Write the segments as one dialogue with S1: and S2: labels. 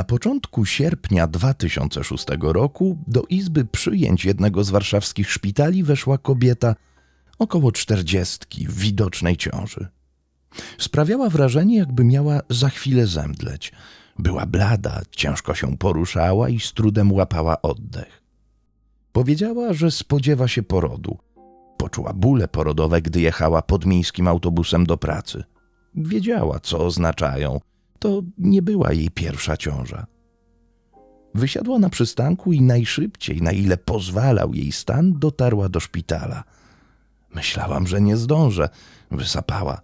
S1: Na początku sierpnia 2006 roku do izby przyjęć jednego z warszawskich szpitali weszła kobieta około czterdziestki w widocznej ciąży. Sprawiała wrażenie, jakby miała za chwilę zemdleć. Była blada, ciężko się poruszała i z trudem łapała oddech. Powiedziała, że spodziewa się porodu. Poczuła bóle porodowe, gdy jechała podmiejskim autobusem do pracy. Wiedziała, co oznaczają. To nie była jej pierwsza ciąża. Wysiadła na przystanku i najszybciej, na ile pozwalał jej stan, dotarła do szpitala. Myślałam, że nie zdążę. Wysapała.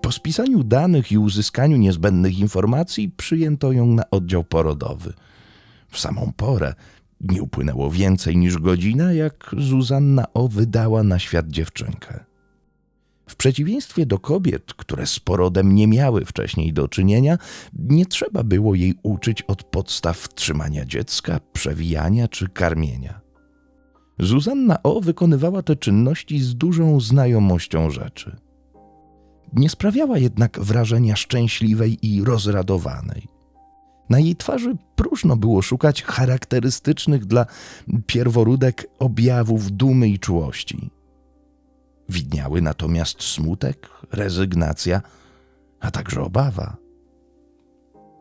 S1: Po spisaniu danych i uzyskaniu niezbędnych informacji przyjęto ją na oddział porodowy. W samą porę nie upłynęło więcej niż godzina, jak Zuzanna O wydała na świat dziewczynkę. W przeciwieństwie do kobiet, które z porodem nie miały wcześniej do czynienia, nie trzeba było jej uczyć od podstaw trzymania dziecka, przewijania czy karmienia. Zuzanna O wykonywała te czynności z dużą znajomością rzeczy. Nie sprawiała jednak wrażenia szczęśliwej i rozradowanej. Na jej twarzy próżno było szukać charakterystycznych dla pierworódek objawów dumy i czułości. Widniały natomiast smutek, rezygnacja, a także obawa.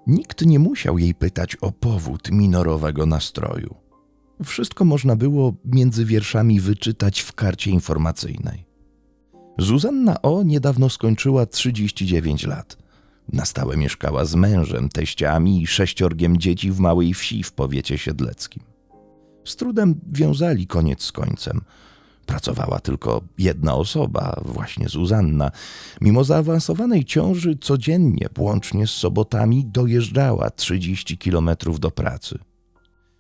S1: Nikt nie musiał jej pytać o powód minorowego nastroju. Wszystko można było między wierszami wyczytać w karcie informacyjnej. Zuzanna O niedawno skończyła 39 lat. Na stałe mieszkała z mężem, teściami i sześciorgiem dzieci w małej wsi w powiecie siedleckim. Z trudem wiązali koniec z końcem. Pracowała tylko jedna osoba, właśnie Zuzanna. Mimo zaawansowanej ciąży codziennie, łącznie z sobotami, dojeżdżała 30 kilometrów do pracy.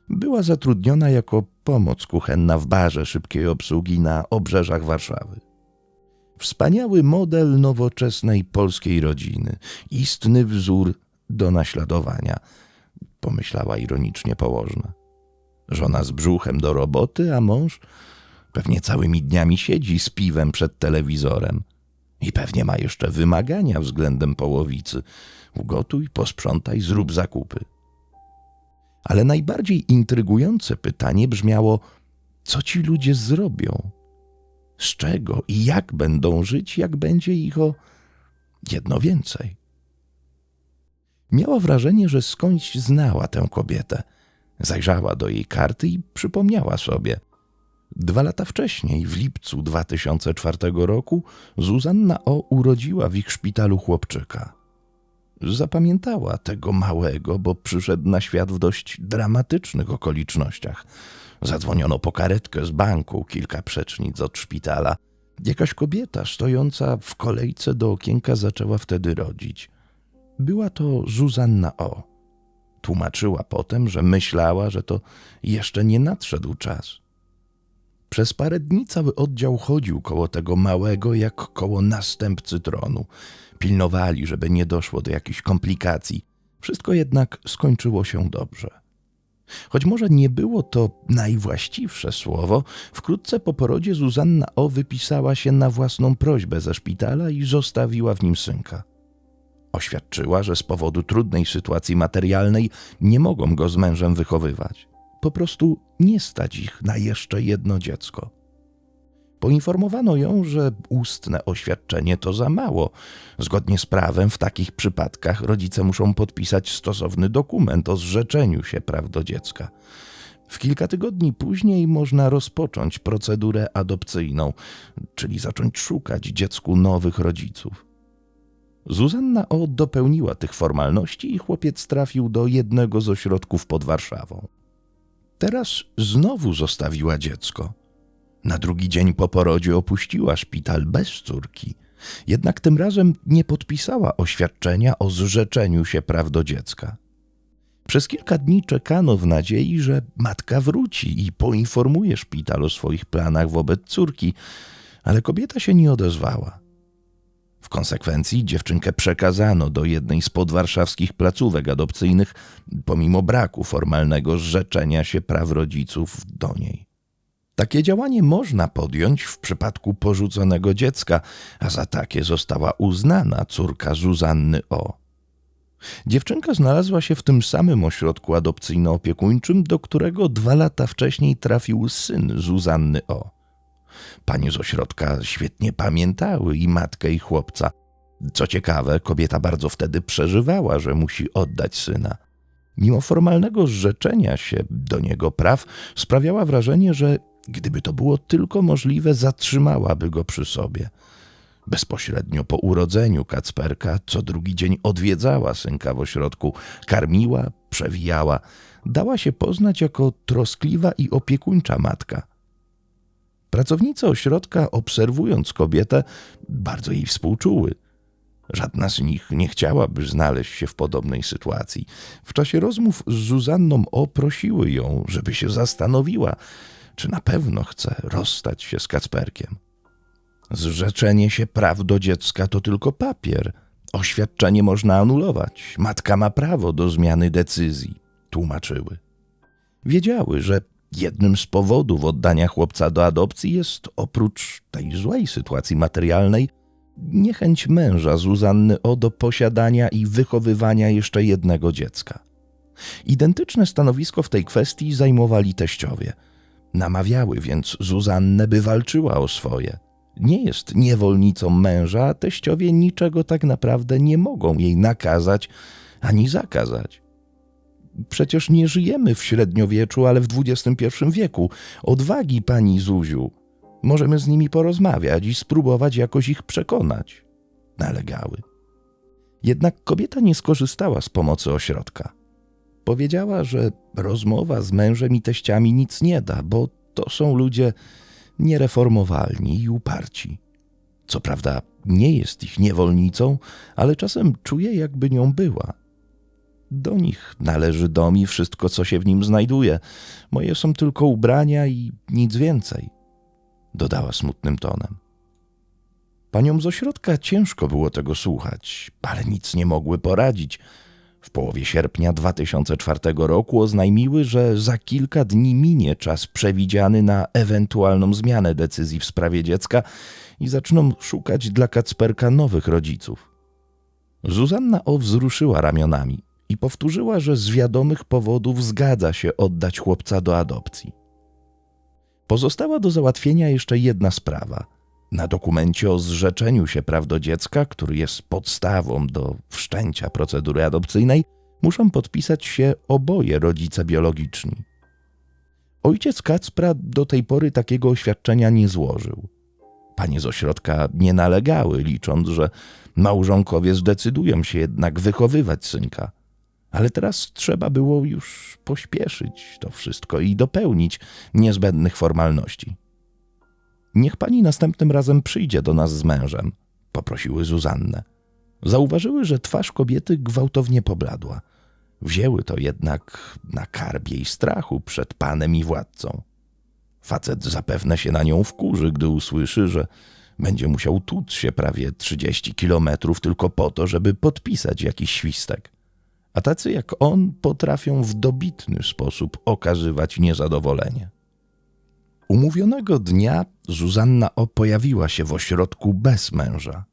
S1: Była zatrudniona jako pomoc kuchenna w barze szybkiej obsługi na obrzeżach Warszawy. Wspaniały model nowoczesnej polskiej rodziny, istny wzór do naśladowania, pomyślała ironicznie położna. Żona z brzuchem do roboty, a mąż pewnie całymi dniami siedzi z piwem przed telewizorem. I pewnie ma jeszcze wymagania względem połowicy. Ugotuj, posprzątaj, zrób zakupy. Ale najbardziej intrygujące pytanie brzmiało: co ci ludzie zrobią? z czego i jak będą żyć, jak będzie ich o jedno więcej. Miała wrażenie, że skądś znała tę kobietę. Zajrzała do jej karty i przypomniała sobie. Dwa lata wcześniej, w lipcu 2004 roku, Zuzanna O urodziła w ich szpitalu chłopczyka. Zapamiętała tego małego, bo przyszedł na świat w dość dramatycznych okolicznościach. Zadzwoniono po karetkę z banku, kilka przecznic od szpitala. Jakaś kobieta stojąca w kolejce do okienka zaczęła wtedy rodzić. Była to Zuzanna O. Tłumaczyła potem, że myślała, że to jeszcze nie nadszedł czas. Przez parę dni cały oddział chodził koło tego małego, jak koło następcy tronu. Pilnowali, żeby nie doszło do jakichś komplikacji. Wszystko jednak skończyło się dobrze. Choć może nie było to najwłaściwsze słowo, wkrótce po porodzie Zuzanna O wypisała się na własną prośbę ze szpitala i zostawiła w nim synka. Oświadczyła, że z powodu trudnej sytuacji materialnej nie mogą go z mężem wychowywać. Po prostu nie stać ich na jeszcze jedno dziecko. Poinformowano ją, że ustne oświadczenie to za mało. Zgodnie z prawem w takich przypadkach rodzice muszą podpisać stosowny dokument o zrzeczeniu się praw do dziecka. W kilka tygodni później można rozpocząć procedurę adopcyjną, czyli zacząć szukać dziecku nowych rodziców. Zuzanna O dopełniła tych formalności i chłopiec trafił do jednego z ośrodków pod Warszawą. Teraz znowu zostawiła dziecko. Na drugi dzień po porodzie opuściła szpital bez córki. Jednak tym razem nie podpisała oświadczenia o zrzeczeniu się praw do dziecka. Przez kilka dni czekano w nadziei, że matka wróci i poinformuje szpital o swoich planach wobec córki, ale kobieta się nie odezwała. W konsekwencji dziewczynkę przekazano do jednej z podwarszawskich placówek adopcyjnych, pomimo braku formalnego zrzeczenia się praw rodziców do niej. Takie działanie można podjąć w przypadku porzuconego dziecka, a za takie została uznana córka Zuzanny O. Dziewczynka znalazła się w tym samym ośrodku adopcyjno-opiekuńczym, do którego dwa lata wcześniej trafił syn Zuzanny O. Panie z ośrodka świetnie pamiętały i matkę, i chłopca. Co ciekawe, kobieta bardzo wtedy przeżywała, że musi oddać syna. Mimo formalnego zrzeczenia się do niego praw, sprawiała wrażenie, że gdyby to było tylko możliwe, zatrzymałaby go przy sobie. Bezpośrednio po urodzeniu Kacperka co drugi dzień odwiedzała synka w ośrodku, karmiła, przewijała, dała się poznać jako troskliwa i opiekuńcza matka. Pracownice ośrodka, obserwując kobietę, bardzo jej współczuły. Żadna z nich nie chciałaby znaleźć się w podobnej sytuacji. W czasie rozmów z Zuzanną O prosiły ją, żeby się zastanowiła, czy na pewno chce rozstać się z Kacperkiem. Zrzeczenie się praw do dziecka to tylko papier. Oświadczenie można anulować. Matka ma prawo do zmiany decyzji, tłumaczyły. Wiedziały, że jednym z powodów oddania chłopca do adopcji jest oprócz tej złej sytuacji materialnej niechęć męża Zuzanny O do posiadania i wychowywania jeszcze jednego dziecka. Identyczne stanowisko w tej kwestii zajmowali teściowie. Namawiały więc Zuzannę, by walczyła o swoje. Nie jest niewolnicą męża, a teściowie niczego tak naprawdę nie mogą jej nakazać ani zakazać. Przecież nie żyjemy w średniowieczu, ale w XXI wieku. Odwagi, pani Zuziu, Możemy z nimi porozmawiać i spróbować jakoś ich przekonać. Nalegały. Jednak kobieta nie skorzystała z pomocy ośrodka. Powiedziała, że rozmowa z mężem i teściami nic nie da, bo to są ludzie niereformowalni i uparci. Co prawda nie jest ich niewolnicą, ale czasem czuje, jakby nią była. Do nich należy dom i wszystko, co się w nim znajduje. Moje są tylko ubrania i nic więcej dodała smutnym tonem. Paniom z ośrodka ciężko było tego słuchać, ale nic nie mogły poradzić. W połowie sierpnia 2004 roku oznajmiły, że za kilka dni minie czas przewidziany na ewentualną zmianę decyzji w sprawie dziecka i zaczną szukać dla Kacperka nowych rodziców. Zuzanna O wzruszyła ramionami i powtórzyła, że z wiadomych powodów zgadza się oddać chłopca do adopcji. Pozostała do załatwienia jeszcze jedna sprawa. Na dokumencie o zrzeczeniu się praw do dziecka, który jest podstawą do wszczęcia procedury adopcyjnej, muszą podpisać się oboje rodzice biologiczni. Ojciec Kacpra do tej pory takiego oświadczenia nie złożył. Panie z ośrodka nie nalegały, licząc, że małżonkowie zdecydują się jednak wychowywać synka ale teraz trzeba było już pośpieszyć to wszystko i dopełnić niezbędnych formalności. Niech pani następnym razem przyjdzie do nas z mężem, poprosiły Zuzannę. Zauważyły, że twarz kobiety gwałtownie pobladła. Wzięły to jednak na karbie i strachu przed panem i władcą. Facet zapewne się na nią wkurzy, gdy usłyszy, że będzie musiał tłuc się prawie 30 kilometrów tylko po to, żeby podpisać jakiś świstek a tacy jak on potrafią w dobitny sposób okazywać niezadowolenie. Umówionego dnia Zuzanna O pojawiła się w ośrodku bez męża.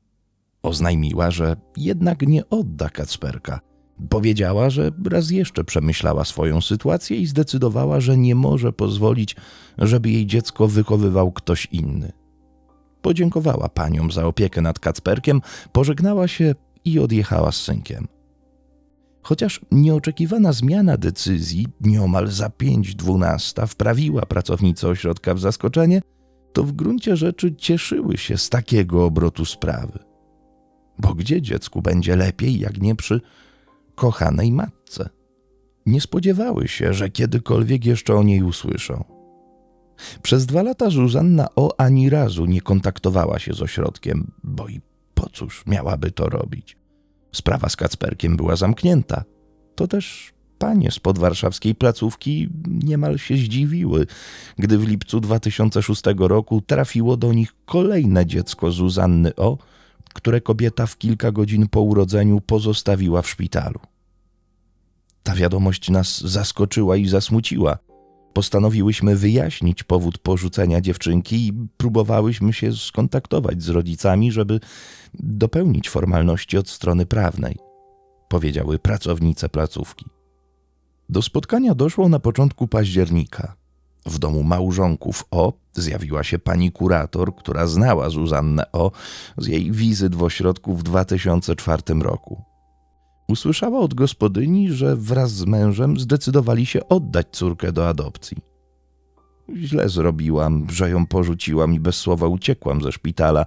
S1: Oznajmiła, że jednak nie odda Kacperka. Powiedziała, że raz jeszcze przemyślała swoją sytuację i zdecydowała, że nie może pozwolić, żeby jej dziecko wychowywał ktoś inny. Podziękowała paniom za opiekę nad Kacperkiem, pożegnała się i odjechała z synkiem. Chociaż nieoczekiwana zmiana decyzji nieomal za pięć dwunasta wprawiła pracownicę ośrodka w zaskoczenie, to w gruncie rzeczy cieszyły się z takiego obrotu sprawy. Bo gdzie dziecku będzie lepiej, jak nie przy kochanej matce? Nie spodziewały się, że kiedykolwiek jeszcze o niej usłyszą. Przez dwa lata Zuzanna O ani razu nie kontaktowała się z ośrodkiem, bo i po cóż miałaby to robić? Sprawa z Kacperkiem była zamknięta. To też panie z podwarszawskiej placówki niemal się zdziwiły, gdy w lipcu 2006 roku trafiło do nich kolejne dziecko Zuzanny O, które kobieta w kilka godzin po urodzeniu pozostawiła w szpitalu. Ta wiadomość nas zaskoczyła i zasmuciła. Postanowiłyśmy wyjaśnić powód porzucenia dziewczynki i próbowałyśmy się skontaktować z rodzicami, żeby dopełnić formalności od strony prawnej. powiedziały pracownice placówki. Do spotkania doszło na początku października. W domu małżonków O zjawiła się pani kurator, która znała Zuzannę O z jej wizyt w ośrodku w 2004 roku. Usłyszała od gospodyni, że wraz z mężem zdecydowali się oddać córkę do adopcji. Źle zrobiłam, że ją porzuciłam i bez słowa uciekłam ze szpitala,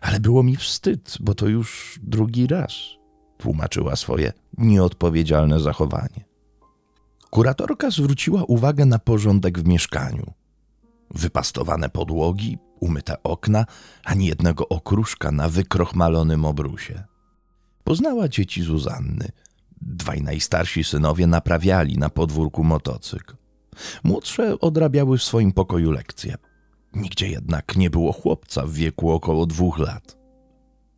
S1: ale było mi wstyd, bo to już drugi raz, tłumaczyła swoje nieodpowiedzialne zachowanie. Kuratorka zwróciła uwagę na porządek w mieszkaniu. Wypastowane podłogi, umyte okna, ani jednego okruszka na wykrochmalonym obrusie. Poznała dzieci Zuzanny. Dwaj najstarsi synowie naprawiali na podwórku motocykl. Młodsze odrabiały w swoim pokoju lekcje. Nigdzie jednak nie było chłopca w wieku około dwóch lat.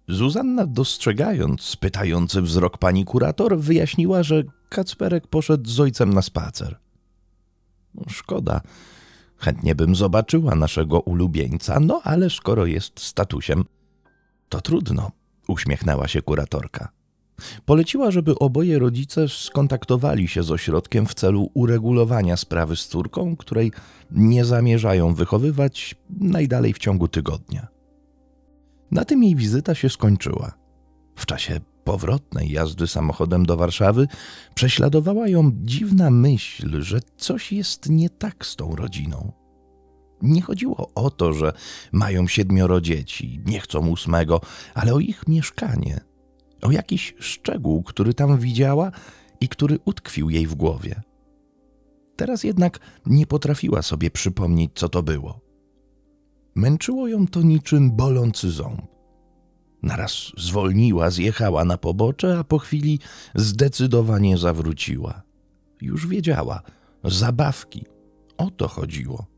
S1: Zuzanna, dostrzegając pytający wzrok pani kurator, wyjaśniła, że Kacperek poszedł z ojcem na spacer. No, szkoda. Chętnie bym zobaczyła naszego ulubieńca, no ale skoro jest statusiem, to trudno, uśmiechnęła się kuratorka. Poleciła, żeby oboje rodzice skontaktowali się z ośrodkiem w celu uregulowania sprawy z córką, której nie zamierzają wychowywać najdalej w ciągu tygodnia. Na tym jej wizyta się skończyła. W czasie powrotnej jazdy samochodem do Warszawy prześladowała ją dziwna myśl, że coś jest nie tak z tą rodziną. Nie chodziło o to, że mają siedmioro dzieci, nie chcą ósmego, ale o ich mieszkanie, o jakiś szczegół, który tam widziała i który utkwił jej w głowie. Teraz jednak nie potrafiła sobie przypomnieć, co to było. Męczyło ją to niczym bolący ząb. Naraz zwolniła, zjechała na pobocze, a po chwili zdecydowanie zawróciła. Już wiedziała, zabawki. O to chodziło.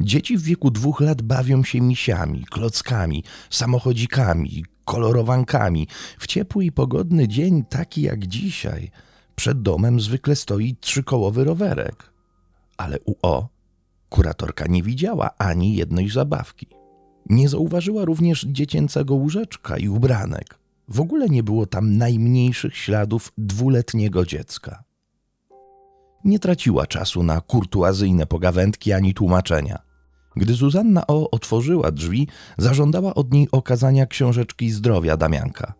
S1: Dzieci w wieku dwóch lat bawią się misiami, klockami, samochodzikami, kolorowankami. W ciepły i pogodny dzień, taki jak dzisiaj, przed domem zwykle stoi trzykołowy rowerek. Ale u O kuratorka nie widziała ani jednej zabawki. Nie zauważyła również dziecięcego łóżeczka i ubranek. W ogóle nie było tam najmniejszych śladów dwuletniego dziecka. Nie traciła czasu na kurtuazyjne pogawędki ani tłumaczenia. Gdy Zuzanna O otworzyła drzwi, zażądała od niej okazania książeczki zdrowia Damianka.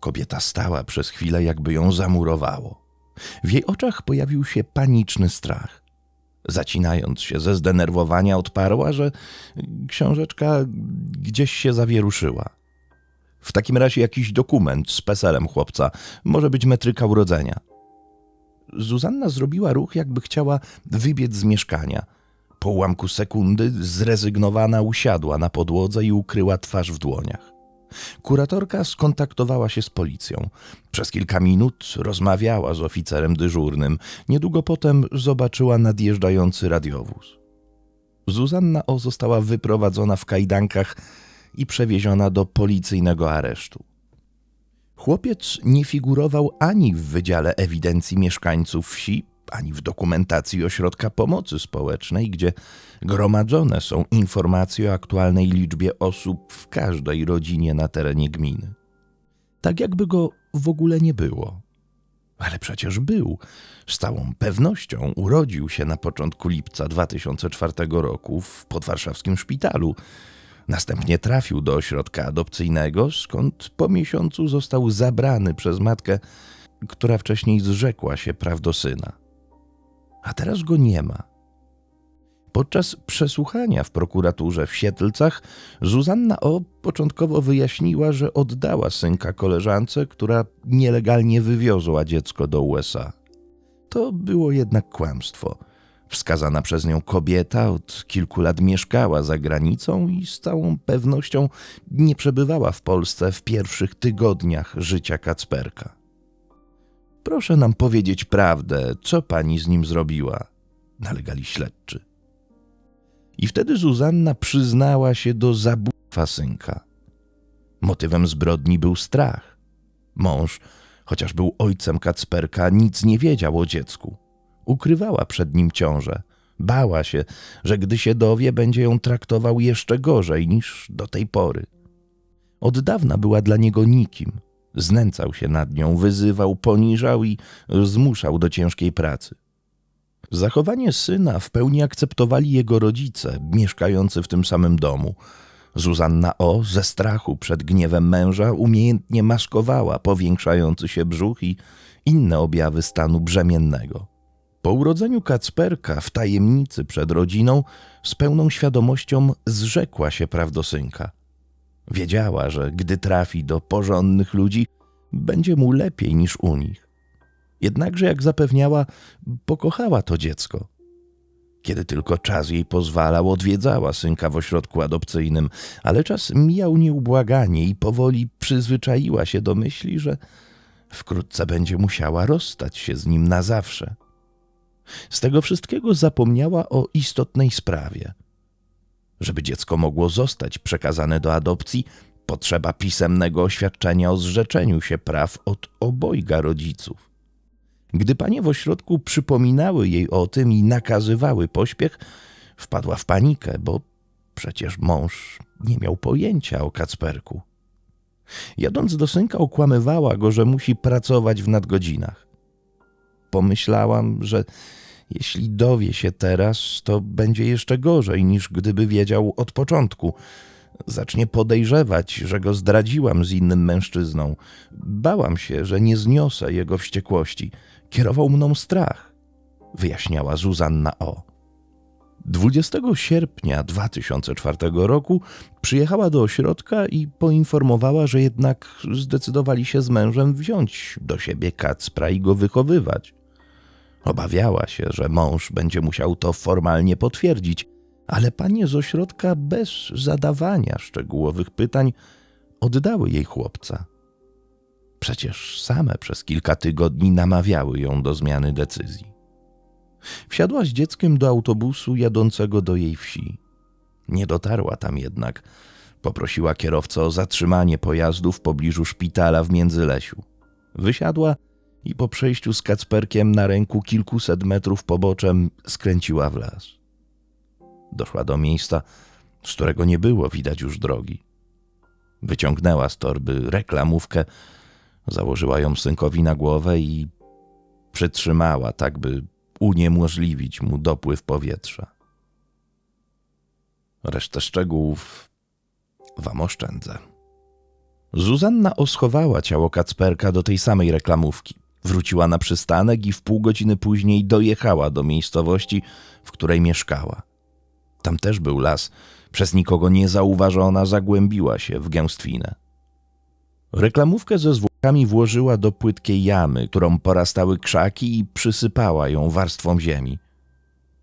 S1: Kobieta stała przez chwilę, jakby ją zamurowało. W jej oczach pojawił się paniczny strach. Zacinając się ze zdenerwowania, odparła, że książeczka gdzieś się zawieruszyła. W takim razie jakiś dokument z peselem chłopca, może być metryka urodzenia. Zuzanna zrobiła ruch, jakby chciała wybiec z mieszkania. Po ułamku sekundy zrezygnowana usiadła na podłodze i ukryła twarz w dłoniach. Kuratorka skontaktowała się z policją. Przez kilka minut rozmawiała z oficerem dyżurnym. Niedługo potem zobaczyła nadjeżdżający radiowóz. Zuzanna O została wyprowadzona w kajdankach i przewieziona do policyjnego aresztu. Chłopiec nie figurował ani w Wydziale Ewidencji Mieszkańców Wsi, ani w dokumentacji Ośrodka Pomocy Społecznej, gdzie gromadzone są informacje o aktualnej liczbie osób w każdej rodzinie na terenie gminy. Tak jakby go w ogóle nie było. Ale przecież był. Z całą pewnością urodził się na początku lipca 2004 roku w podwarszawskim szpitalu. Następnie trafił do ośrodka adopcyjnego, skąd po miesiącu został zabrany przez matkę, która wcześniej zrzekła się praw do syna a teraz go nie ma. Podczas przesłuchania w prokuraturze w Siedlcach Zuzanna O. początkowo wyjaśniła, że oddała synka koleżance, która nielegalnie wywiozła dziecko do USA. To było jednak kłamstwo. Wskazana przez nią kobieta od kilku lat mieszkała za granicą i z całą pewnością nie przebywała w Polsce w pierwszych tygodniach życia Kacperka. Proszę nam powiedzieć prawdę, co pani z nim zrobiła, nalegali śledczy. I wtedy Zuzanna przyznała się do zabójstwa synka. Motywem zbrodni był strach. Mąż, chociaż był ojcem Kacperka, nic nie wiedział o dziecku. Ukrywała przed nim ciążę. Bała się, że gdy się dowie, będzie ją traktował jeszcze gorzej niż do tej pory. Od dawna była dla niego nikim – Znęcał się nad nią, wyzywał, poniżał i zmuszał do ciężkiej pracy. Zachowanie syna w pełni akceptowali jego rodzice, mieszkający w tym samym domu. Zuzanna O. ze strachu przed gniewem męża umiejętnie maskowała powiększający się brzuch i inne objawy stanu brzemiennego. Po urodzeniu Kacperka w tajemnicy przed rodziną z pełną świadomością zrzekła się prawdosynka. Wiedziała, że gdy trafi do porządnych ludzi, będzie mu lepiej niż u nich. Jednakże, jak zapewniała, pokochała to dziecko. Kiedy tylko czas jej pozwalał, odwiedzała synka w ośrodku adopcyjnym, ale czas mijał nieubłaganie i powoli przyzwyczaiła się do myśli, że wkrótce będzie musiała rozstać się z nim na zawsze. Z tego wszystkiego zapomniała o istotnej sprawie. Żeby dziecko mogło zostać przekazane do adopcji, potrzeba pisemnego oświadczenia o zrzeczeniu się praw od obojga rodziców. Gdy panie w ośrodku przypominały jej o tym i nakazywały pośpiech, wpadła w panikę, bo przecież mąż nie miał pojęcia o Kacperku. Jadąc do synka, okłamywała go, że musi pracować w nadgodzinach. Pomyślałam, że jeśli dowie się teraz, to będzie jeszcze gorzej niż gdyby wiedział od początku. Zacznie podejrzewać, że go zdradziłam z innym mężczyzną. Bałam się, że nie zniosę jego wściekłości. Kierował mną strach, wyjaśniała Zuzanna O. 20 sierpnia 2004 roku przyjechała do ośrodka i poinformowała, że jednak zdecydowali się z mężem wziąć do siebie Kacpra i go wychowywać. Obawiała się, że mąż będzie musiał to formalnie potwierdzić, ale panie z ośrodka bez zadawania szczegółowych pytań oddały jej chłopca. Przecież same przez kilka tygodni namawiały ją do zmiany decyzji. Wsiadła z dzieckiem do autobusu jadącego do jej wsi. Nie dotarła tam jednak. Poprosiła kierowcę o zatrzymanie pojazdu w pobliżu szpitala w Międzylesiu. Wysiadła i po przejściu z Kacperkiem na ręku kilkuset metrów poboczem skręciła w las. Doszła do miejsca, z którego nie było widać już drogi. Wyciągnęła z torby reklamówkę, założyła ją synkowi na głowę i przytrzymała, tak by uniemożliwić mu dopływ powietrza. Resztę szczegółów wam oszczędzę. Zuzanna oschowała ciało Kacperka do tej samej reklamówki. Wróciła na przystanek i w pół godziny później dojechała do miejscowości, w której mieszkała. Tam też był las. Przez nikogo niezauważona zagłębiła się w gęstwinę. Reklamówkę ze zwłokami włożyła do płytkiej jamy, którą porastały krzaki i przysypała ją warstwą ziemi.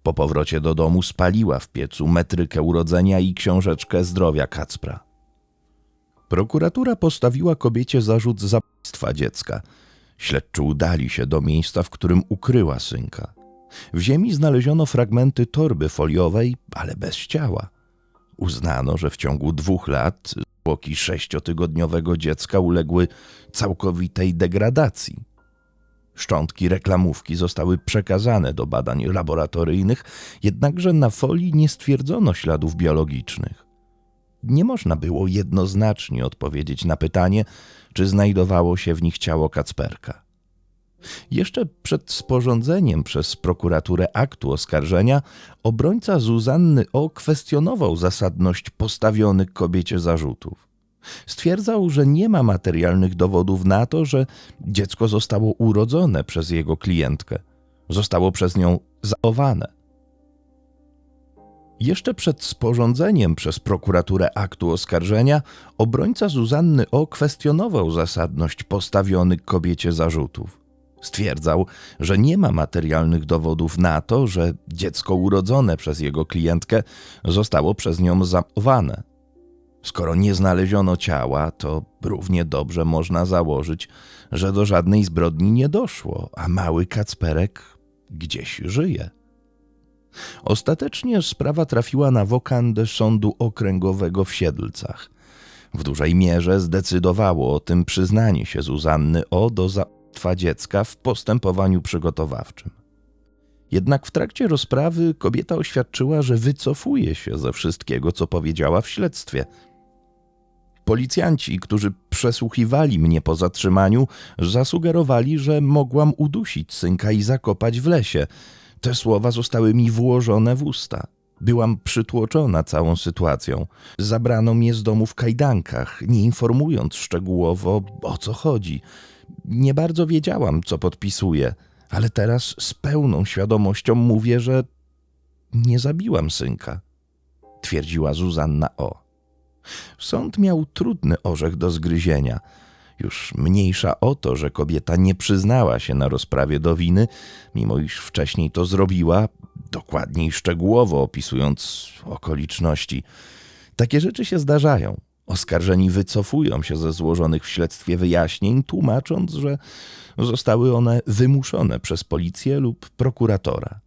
S1: Po powrocie do domu spaliła w piecu metrykę urodzenia i książeczkę zdrowia Kacpra. Prokuratura postawiła kobiecie zarzut zabójstwa dziecka. Śledczy udali się do miejsca, w którym ukryła synka. W ziemi znaleziono fragmenty torby foliowej, ale bez ciała. Uznano, że w ciągu dwóch lat zwłoki sześciotygodniowego dziecka uległy całkowitej degradacji. Szczątki reklamówki zostały przekazane do badań laboratoryjnych, jednakże na folii nie stwierdzono śladów biologicznych. Nie można było jednoznacznie odpowiedzieć na pytanie, czy znajdowało się w nich ciało Kacperka. Jeszcze przed sporządzeniem przez prokuraturę aktu oskarżenia obrońca Zuzanny O kwestionował zasadność postawionych kobiecie zarzutów. Stwierdzał, że nie ma materialnych dowodów na to, że dziecko zostało urodzone przez jego klientkę. Zostało przez nią zachowane. Jeszcze przed sporządzeniem przez prokuraturę aktu oskarżenia obrońca Zuzanny O kwestionował zasadność postawionych kobiecie zarzutów. Stwierdzał, że nie ma materialnych dowodów na to, że dziecko urodzone przez jego klientkę zostało przez nią zachowane. Skoro nie znaleziono ciała, to równie dobrze można założyć, że do żadnej zbrodni nie doszło, a mały Kacperek gdzieś żyje. Ostatecznie sprawa trafiła na wokandę Sądu Okręgowego w Siedlcach. W dużej mierze zdecydowało o tym przyznanie się Zuzanny O do zabójstwa dziecka w postępowaniu przygotowawczym. Jednak w trakcie rozprawy kobieta oświadczyła, że wycofuje się ze wszystkiego, co powiedziała w śledztwie. Policjanci, którzy przesłuchiwali mnie po zatrzymaniu, zasugerowali, że mogłam udusić synka i zakopać w lesie. Te słowa zostały mi włożone w usta. Byłam przytłoczona całą sytuacją. Zabrano mnie z domu w kajdankach, nie informując szczegółowo o co chodzi. Nie bardzo wiedziałam, co podpisuję, ale teraz z pełną świadomością mówię, że nie zabiłam synka, twierdziła Zuzanna O. Sąd miał trudny orzech do zgryzienia. Już mniejsza o to, że kobieta nie przyznała się na rozprawie do winy, mimo iż wcześniej to zrobiła, dokładnie i szczegółowo opisując okoliczności. Takie rzeczy się zdarzają. Oskarżeni wycofują się ze złożonych w śledztwie wyjaśnień, tłumacząc, że zostały one wymuszone przez policję lub prokuratora.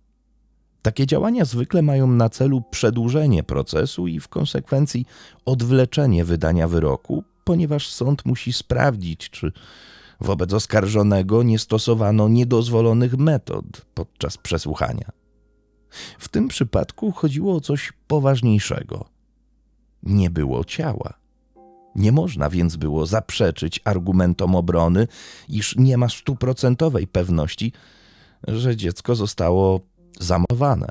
S1: Takie działania zwykle mają na celu przedłużenie procesu i w konsekwencji odwleczenie wydania wyroku, ponieważ sąd musi sprawdzić, czy wobec oskarżonego nie stosowano niedozwolonych metod podczas przesłuchania. W tym przypadku chodziło o coś poważniejszego. Nie było ciała. Nie można więc było zaprzeczyć argumentom obrony, iż nie ma stuprocentowej pewności, że dziecko zostało zamowane.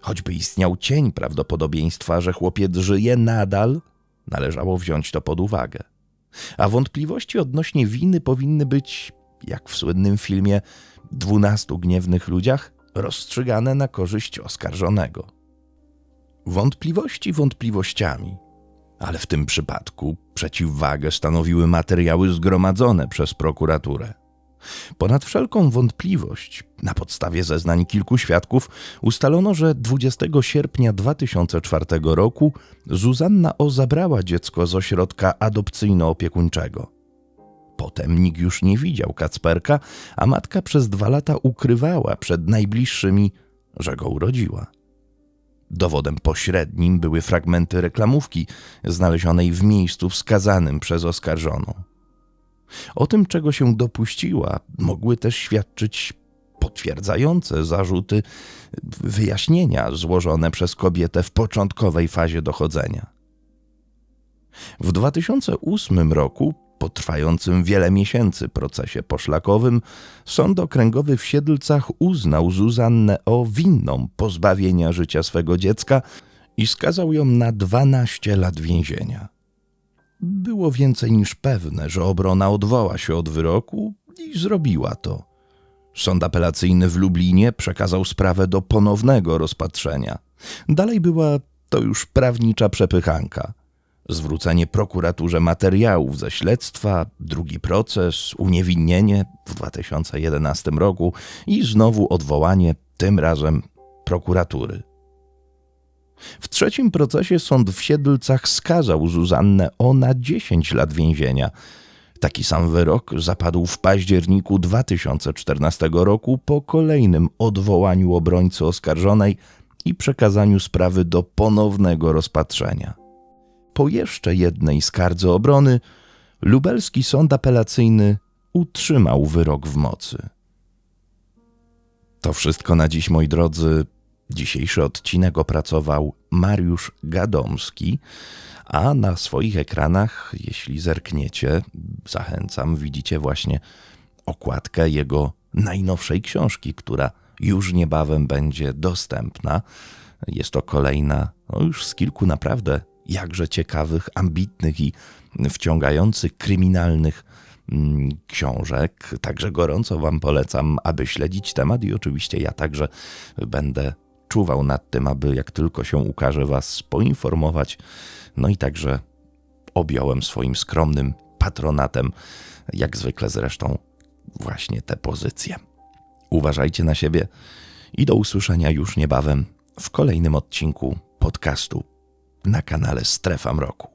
S1: Choćby istniał cień prawdopodobieństwa, że chłopiec żyje, nadal należało wziąć to pod uwagę. A wątpliwości odnośnie winy powinny być, jak w słynnym filmie Dwunastu gniewnych ludziach, rozstrzygane na korzyść oskarżonego. Wątpliwości wątpliwościami, ale w tym przypadku przeciwwagę stanowiły materiały zgromadzone przez prokuraturę. Ponad wszelką wątpliwość, na podstawie zeznań kilku świadków, ustalono, że 20 sierpnia 2004 roku Zuzanna O. zabrała dziecko z ośrodka adopcyjno-opiekuńczego. Potem nikt już nie widział Kacperka, a matka przez dwa lata ukrywała przed najbliższymi, że go urodziła. Dowodem pośrednim były fragmenty reklamówki znalezionej w miejscu wskazanym przez oskarżoną. O tym, czego się dopuściła, mogły też świadczyć potwierdzające zarzuty wyjaśnienia złożone przez kobietę w początkowej fazie dochodzenia. W 2008 roku, po trwającym wiele miesięcy procesie poszlakowym, Sąd Okręgowy w Siedlcach uznał Zuzannę o winną pozbawienia życia swego dziecka i skazał ją na 12 lat więzienia. Było więcej niż pewne, że obrona odwoła się od wyroku i zrobiła to. Sąd apelacyjny w Lublinie przekazał sprawę do ponownego rozpatrzenia. Dalej była to już prawnicza przepychanka. Zwrócenie prokuraturze materiałów ze śledztwa, drugi proces, uniewinnienie w 2011 roku i znowu odwołanie, tym razem prokuratury. W trzecim procesie sąd w Siedlcach skazał Zuzannę O na 10 lat więzienia. Taki sam wyrok zapadł w październiku 2014 roku po kolejnym odwołaniu obrońcy oskarżonej i przekazaniu sprawy do ponownego rozpatrzenia. Po jeszcze jednej skardze obrony lubelski sąd apelacyjny utrzymał wyrok w mocy. To wszystko na dziś, moi drodzy. Dzisiejszy odcinek opracował Mariusz Gadomski, a na swoich ekranach, jeśli zerkniecie, zachęcam, widzicie właśnie okładkę jego najnowszej książki, która już niebawem będzie dostępna. Jest to kolejna, no już z kilku naprawdę jakże ciekawych, ambitnych i wciągających kryminalnych mm, książek. Także gorąco Wam polecam, aby śledzić temat i oczywiście ja także będę czuwał nad tym, aby jak tylko się ukaże Was poinformować. No i także objąłem swoim skromnym patronatem, jak zwykle zresztą, właśnie te pozycje. Uważajcie na siebie i do usłyszenia już niebawem w kolejnym odcinku podcastu na kanale Strefa Mroku.